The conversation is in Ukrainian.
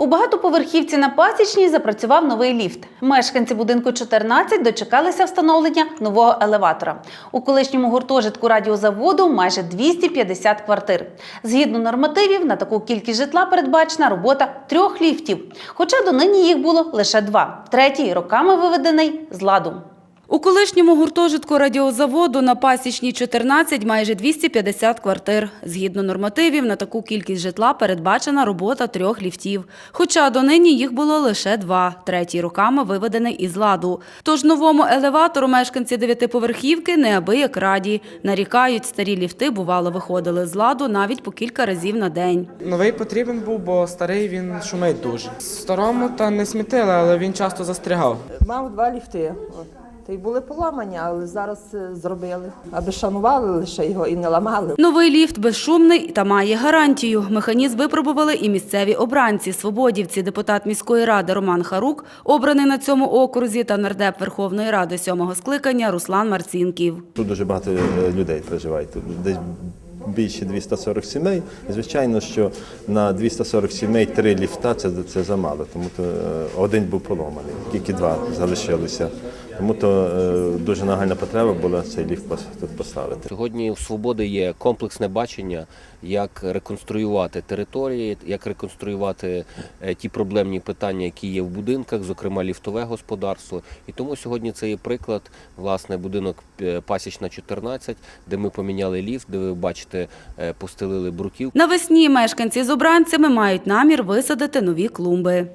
У багатоповерхівці на Пасічній запрацював новий ліфт. Мешканці будинку 14 дочекалися встановлення нового елеватора. У колишньому гуртожитку радіозаводу майже 250 квартир. Згідно нормативів, на таку кількість житла передбачена робота трьох ліфтів. Хоча донині їх було лише два. Третій роками виведений з ладу. У колишньому гуртожитку радіозаводу на Пасічній 14 майже 250 квартир. Згідно нормативів, на таку кількість житла передбачена робота трьох ліфтів. Хоча донині їх було лише два, третій роками виведений із ладу. Тож новому елеватору мешканці дев'ятиповерхівки неабияк раді. Нарікають, старі ліфти бувало виходили з ладу навіть по кілька разів на день. Новий потрібен був, бо старий він шумить дуже. Старому та не смітили, але він часто застрягав. Мав два ліфти. Та й були поламані, але зараз е, зробили, аби шанували лише його і не ламали. Новий ліфт безшумний та має гарантію. Механізм випробували і місцеві обранці. Свободівці, депутат міської ради Роман Харук, обраний на цьому окрузі, та нардеп Верховної Ради сьомого скликання Руслан Марцінків. Тут дуже багато е, людей проживає. Тут десь більше 240 сімей. Звичайно, що на 240 сімей три ліфта це, це замало, тому то е, один був поломаний, тільки два залишилися. Тому то е, дуже нагальна потреба була цей ліфт тут поставити. Сьогодні у свободи є комплексне бачення, як реконструювати території, як реконструювати е, ті проблемні питання, які є в будинках, зокрема ліфтове господарство. І тому сьогодні це є приклад, власне, будинок Пасічна 14, де ми поміняли ліфт, де ви бачите, е, постелили бруків. Навесні мешканці з обранцями мають намір висадити нові клумби.